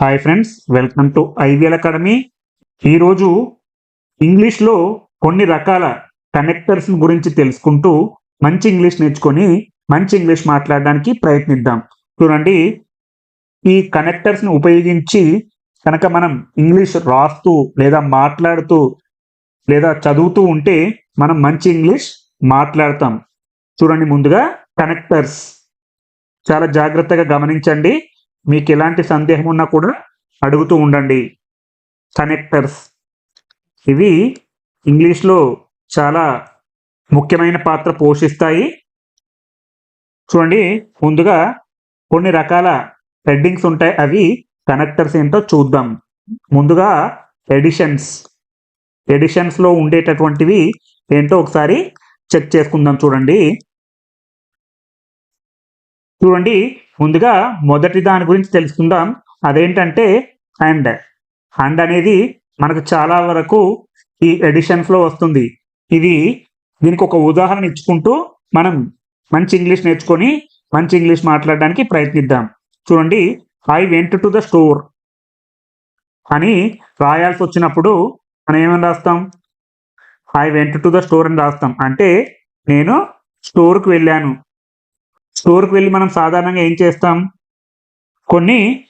Hi friends welcome to IVL academy ఈరోజు ఇంగ్లీష్లో కొన్ని రకాల కనెక్టర్స్ గురించి తెలుసుకుంటూ మంచి ఇంగ్లీష్ నేర్చుకొని మంచి ఇంగ్లీష్ మాట్లాడడానికి ప్రయత్నిద్దాం. చూడండి ఈ కనెక్టర్స్ని ఉపయోగించి కనుక మనం ఇంగ్లీష్ రాస్తూ లేదా మాట్లాడుతూ లేదా చదువుతూ ఉంటే మనం మంచి ఇంగ్లీష్ మాట్లాడతాం. చూడండి ముందుగా కనెక్టర్స్ చాలా జాగ్రత్తగా గమనించండి. మీకు ఎలాంటి సందేహం ఉన్నా కూడా అడుగుతూ ఉండండి. కనెక్టర్స్. ఇవి ఇంగ్లీష్లో చాలా ముఖ్యమైన పాత్ర పోషిస్తాయి. చూడండి ముందుగా కొన్ని రకాల హెడ్డింగ్స్ ఉంటాయి. అవి కనెక్టర్స్ ఏంటో చూద్దాం. ముందుగా ఎడిషన్స్. ఎడిషన్స్లో ఉండేటటువంటివి ఏంటో ఒకసారి చెక్ చేసుకుందాం చూడండి. చూడండి ముందుగా మొదటి దాని గురించి తెలుసుకుందాం. అదేంటంటే అండ్ అండ్ అనేది మనకు చాలా వరకు ఈ ఎడిషన్స్లో వస్తుంది. ఇది దీనికి ఒక ఉదాహరణ ఇచ్చుకుంటూ మనం మంచి ఇంగ్లీష్ నేర్చుకొని మంచి ఇంగ్లీష్ మాట్లాడడానికి ప్రయత్నిద్దాం. చూడండి I went to the store అని రాయాల్సి వచ్చినప్పుడు మనం ఏమని రాస్తాం? I went to the store అని రాస్తాం. అంటే నేను స్టోర్కి వెళ్ళాను. స్టోర్కి వెళ్ళి మనం సాధారణంగా ఏం చేస్తాం? కొన్ని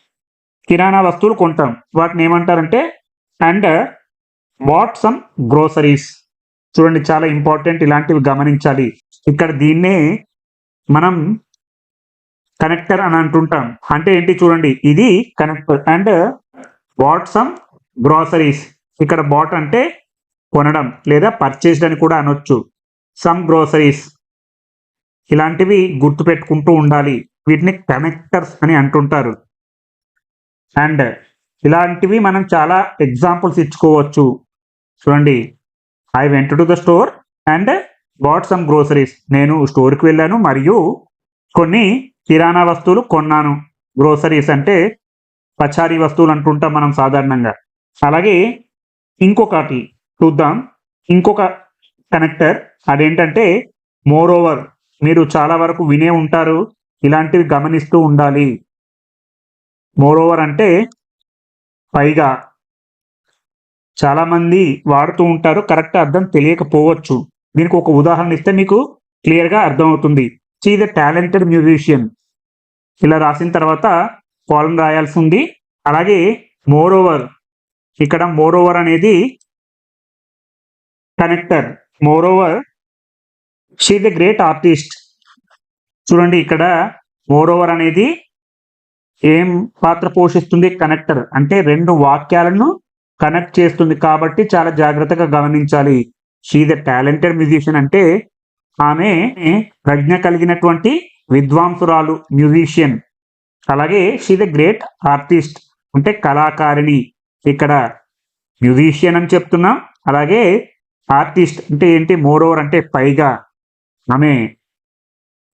కిరాణా వస్తువులు కొంటాం. వాటిని ఏమంటారంటే అండ్ వాట్ సమ్ గ్రోసరీస్. చూడండి చాలా ఇంపార్టెంట్ ఇలాంటివి గమనించాలి. ఇక్కడ దీన్నే మనం కనెక్టర్ అని అంటుంటాం. అంటే ఏంటి చూడండి ఇది connector. And bought some groceries. ఇక్కడ బాట్ అంటే కొనడం లేదా పర్చేస్డ్ అని కూడా అనొచ్చు. Some groceries. ఇలాంటివి గుర్తు పెట్టుకుంటూ ఉండాలి. వీటిని కనెక్టర్స్ అని అంటుంటారు. అండ్ ఇలాంటివి మనం చాలా ఎగ్జాంపుల్స్ ఇచ్చుకోవచ్చు. చూడండి. I went to the store and bought some groceries నేను స్టోర్కి వెళ్ళాను మరియు కొన్ని కిరాణా వస్తువులు కొన్నాను. గ్రోసరీస్ అంటే పచారీ వస్తువులు అంటుంటాం మనం సాధారణంగా. అలాగే ఇంకొకటి చూద్దాం. ఇంకొక కనెక్టర్ అదేంటంటే మోర్ ఓవర్ మీరు చాలా వరకు వినే ఉంటారు ఇలాంటివి గమనిస్తూ ఉండాలి. మోరోవర్ అంటే పైగా చాలామంది వాడుతూ ఉంటారు కరెక్ట్ అర్థం తెలియకపోవచ్చు. దీనికి ఒక ఉదాహరణ ఇస్తే మీకు క్లియర్గా అర్థమవుతుంది. సీ ద టాలెంటెడ్ మ్యూజిషియన్ ఇలా రాసిన తర్వాత కాలం రాయాల్సి ఉంది. అలాగే మోరోవర్ ఇక్కడ మోరోవర్ అనేది connector moreover she the great artist. చూడండి ఇక్కడ మోర్ ఓవర్ అనేది ఏం పాత్ర పోషిస్తుంది? కనెక్టర్. అంటే రెండు వాక్యాలను కనెక్ట్ చేస్తుంది కాబట్టి చాలా జాగ్రత్తగా గమనించాలి. షీ ద టాలెంటెడ్ మ్యూజిషియన్ అంటే ఆమె ప్రజ్ఞ కలిగినటువంటి విద్వాంసురాలు మ్యూజిషియన్. అలాగే షీ ద గ్రేట్ ఆర్టిస్ట్. అంటే కళాకారిణి. ఇక్కడ మ్యూజిషియన్ అని చెప్తున్నాం. అలాగే ఆర్టిస్ట్ అంటే ఏంటి? మోర్ ఓవర్ అంటే పైగా. ఆమె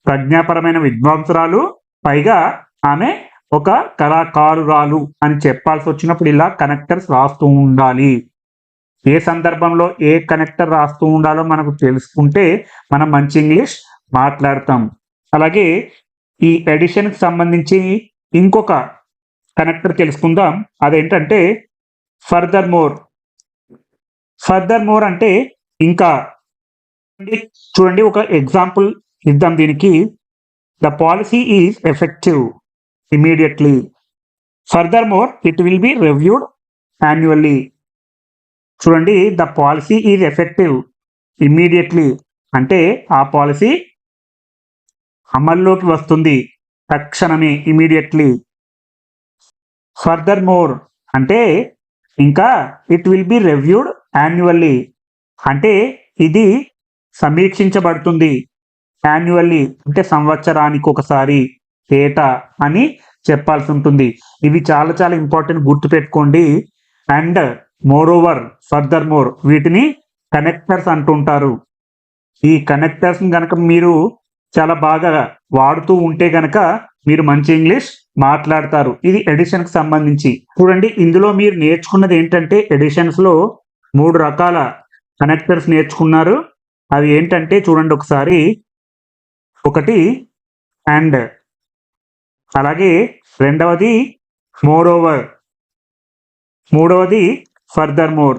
ప్రజ్ఞాపరమైన విద్వాంసురాలు పైగా ఆమె ఒక కళాకారురాలు అని చెప్పాల్సి వచ్చినప్పుడు ఇలా కనెక్టర్స్ రాస్తూ ఉండాలి. ఏ సందర్భంలో ఏ కనెక్టర్ రాస్తూ ఉండాలో మనకు తెలుసుకుంటే మనం మంచి ఇంగ్లీష్ మాట్లాడతాం. అలాగే ఈ ఎడిషన్కి సంబంధించి ఇంకొక కనెక్టర్ తెలుసుకుందాం. అదేంటంటే ఫర్దర్ మోర్. ఫర్దర్ మోర్ అంటే ఇంకా చూడండి. ఒక ఎగ్జాంపుల్ ఇద్దాం దీనికి. The policy is effective immediately furthermore it will be reviewed annually చూడండి the policy is effective immediately అంటే ఆ పాలసీ అమల్లోకి వస్తుంది తక్షణమే ఇమీడియట్లీ ఫర్దర్ మోర్ అంటే ఇంకా it will be reviewed annually అంటే ఇది సమీక్షించబడుతుంది. యాన్యువల్లీ అంటే సంవత్సరానికి ఒకసారి ఏటా అని చెప్పాల్సి ఉంటుంది. ఇవి చాలా చాలా ఇంపార్టెంట్ గుర్తు పెట్టుకోండి and moreover furthermore వీటిని కనెక్టర్స్ అంటుంటారు. ఈ కనెక్టర్స్ కనుక మీరు చాలా బాగా వాడుతూ ఉంటే గనక మీరు మంచి ఇంగ్లీష్ మాట్లాడతారు. ఇది ఎడిషన్కి సంబంధించి. చూడండి ఇందులో మీరు నేర్చుకున్నది ఏంటంటే ఎడిషన్స్లో మూడు రకాల కనెక్టర్స్ నేర్చుకున్నారు. అవి ఏంటంటే చూడండి ఒకసారి. ఒకటి అండ్ అలాగే రెండవది మోర్ ఓవర్ మూడవది ఫర్దర్ మోర్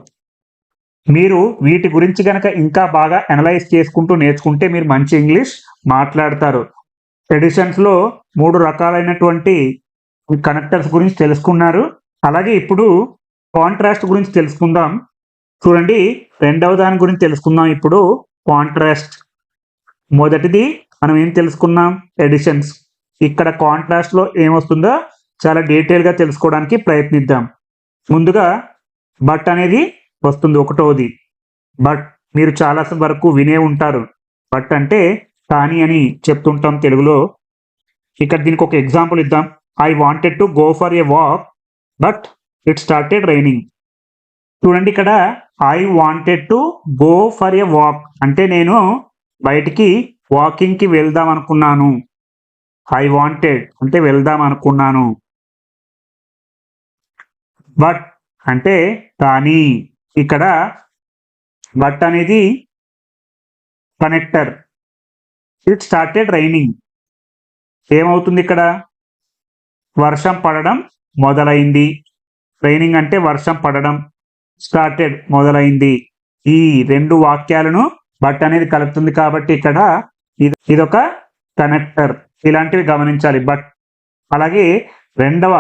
మీరు వీటి గురించి కనుక ఇంకా బాగా అనలైజ్ చేసుకుంటూ నేర్చుకుంటే మీరు మంచి ఇంగ్లీష్ మాట్లాడతారు. ఎడిషన్స్లో మూడు రకాలైనటువంటి కనెక్టర్స్ గురించి తెలుసుకున్నారు. అలాగే ఇప్పుడు కాంట్రాస్ట్ గురించి తెలుసుకుందాం. చూడండి రెండవ దాని గురించి తెలుసుకుందాం. ఇప్పుడు కాంట్రాస్ట్ మొదటిది మనం ఏం తెలుసుకున్నాం? ఎడిషన్స్ ఇక్కడ కాంట్రాస్ట్లో ఏమొస్తుందో చాలా డీటెయిల్గా తెలుసుకోవడానికి ప్రయత్నిద్దాం. ముందుగా బట్ అనేది వస్తుంది ఒకటోది. బట్ మీరు చాలా వరకు వినే ఉంటారు. బట్ అంటే కానీ అని చెప్తుంటాం తెలుగులో. ఇక్కడ దీనికి ఒక ఎగ్జాంపుల్ ఇద్దాం. I wanted to go for a walk but it started raining చూడండి ఇక్కడ I wanted to go for a walk అంటే నేను బయటికి వాకింగ్కి వెళ్దాం అనుకున్నాను. ఐ వాంటెడ్ అంటే వెళ్దాం అనుకున్నాను. బట్ అంటే కానీ ఇక్కడ బట్ అనేది కనెక్టర్ ఇట్ స్టార్టెడ్ రైనింగ్ ఏమవుతుంది ఇక్కడ? వర్షం పడడం మొదలైంది. రైనింగ్ అంటే వర్షం పడడం. స్టార్టెడ్ మొదలైంది. ఈ రెండు వాక్యాలను బట్ అనేది కలుపుతుంది కాబట్టి ఇక్కడ ఇది ఇదొక కనెక్టర్ ఇలాంటివి గమనించాలి. బట్ అలాగే రెండవ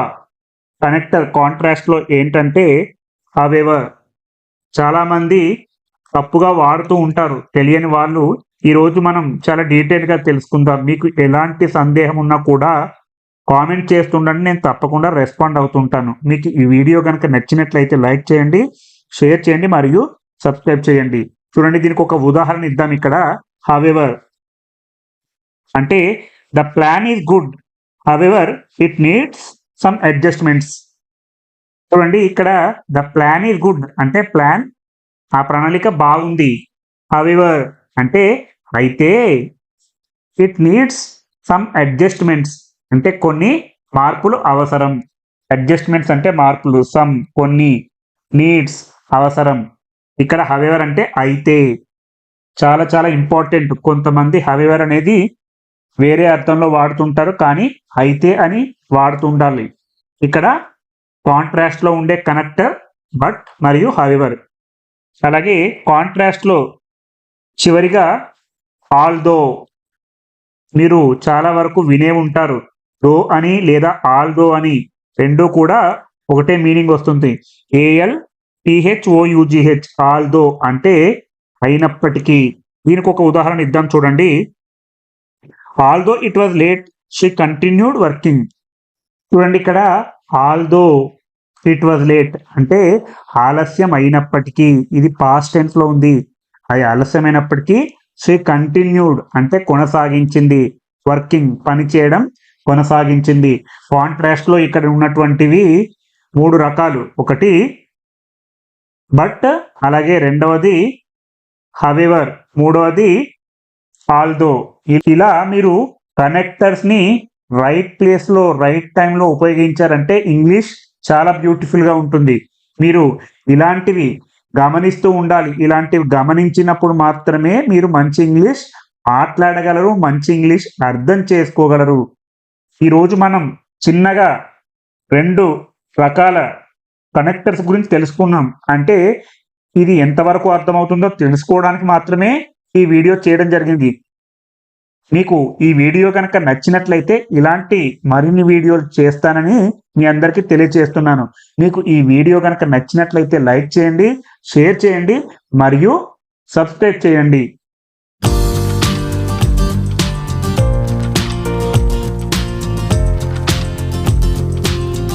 కనెక్టర్ కాంట్రాస్ట్లో ఏంటంటే హవెవర్ చాలా మంది తప్పుగా వాడుతూ ఉంటారు. తెలియని వాళ్ళు ఈ రోజు మనం చాలా డీటెయిల్గా తెలుసుకుందాం. మీకు ఎలాంటి సందేహం ఉన్నా కూడా కామెంట్ చేస్తుండండి నేను తప్పకుండా రెస్పాండ్ అవుతుంటాను. మీకు ఈ వీడియో కనుక నచ్చినట్లయితే లైక్ చేయండి షేర్ చేయండి మరియు సబ్స్క్రైబ్ చేయండి. చూడండి దీనికి ఒక ఉదాహరణ ఇద్దాం ఇక్కడ. హవెవర్ అంటే the plan is good however it needs some adjustments చూడండి ఇక్కడ ద ప్లాన్ ఈజ్ గుడ్ అంటే ప్లాన్ ఆ ప్రణాళిక బాగుంది. హవెవర్ అంటే అయితే ఇట్ నీడ్స్ సమ్ అడ్జస్ట్మెంట్స్ అంటే కొన్ని మార్పులు అవసరం. అడ్జస్ట్మెంట్స్ అంటే మార్పులు సమ్ కొన్ని నీడ్స్ అవసరం. ఇక్కడ హవెవర్ అంటే అయితే. చాలా చాలా ఇంపార్టెంట్ కొంతమంది హవెవర్ అనేది వేరే అర్థంలో వాడుతుంటారు కానీ అయితే అని వాడుతుండాలి. ఇక్కడ కాంట్రాస్ట్లో ఉండే కనెక్టర్ బట్ మరియు హవెవర్ అలాగే కాంట్రాస్ట్లో చివరిగా ఆల్దో మీరు చాలా వరకు వినే ఉంటారు. దో అని లేదా ఆల్దో అని రెండు కూడా ఒకటే మీనింగ్ వస్తుంది. ఏఎల్ టిహెచ్ ఓయుజిహెచ్ ఆల్దో అంటే అయినప్పటికీ. దీనికి ఒక ఉదాహరణ ఇద్దాం చూడండి. Although it was late she continued working చూడండి ఇక్కడ ఆల్దో ఇట్ వాజ్ లేట్ అంటే ఆలస్యం అయినప్పటికీ ఇది పాస్ట్ టెన్స్లో ఉంది. అది ఆలస్యమైనప్పటికీ షీ కంటిన్యూడ్ అంటే కొనసాగించింది వర్కింగ్ పని చేయడం కొనసాగించింది. కాంట్రాస్ట్లో ఇక్కడ ఉన్నటువంటివి మూడు రకాలు. ఒకటి బట్ అలాగే రెండవది హవెవర్ మూడవది ఆల్దో ఇలా మీరు కనెక్టర్స్ని రైట్ ప్లేస్లో రైట్ టైంలో ఉపయోగించారంటే ఇంగ్లీష్ చాలా బ్యూటిఫుల్గా ఉంటుంది. మీరు ఇలాంటివి గమనిస్తూ ఉండాలి. ఇలాంటివి గమనించినప్పుడు మాత్రమే మీరు మంచి ఇంగ్లీష్ మాట్లాడగలరు మంచి ఇంగ్లీష్ అర్థం చేసుకోగలరు. ఈరోజు మనం చిన్నగా రెండు రకాల కనెక్టర్స్ గురించి తెలుసుకున్నాం. అంటే ఇది ఎంతవరకు అర్థమవుతుందో తెలుసుకోవడానికి మాత్రమే ఈ వీడియో చేయడం జరిగింది. మీకు ఈ వీడియో కనుక నచ్చినట్లయితే ఇలాంటి మరిన్ని వీడియోలు చేస్తానని మీ అందరికీ తెలియజేస్తున్నాను మీకు ఈ వీడియో కనుక నచ్చినట్లయితే లైక్ చేయండి షేర్ చేయండి మరియు సబ్స్క్రైబ్ చేయండి.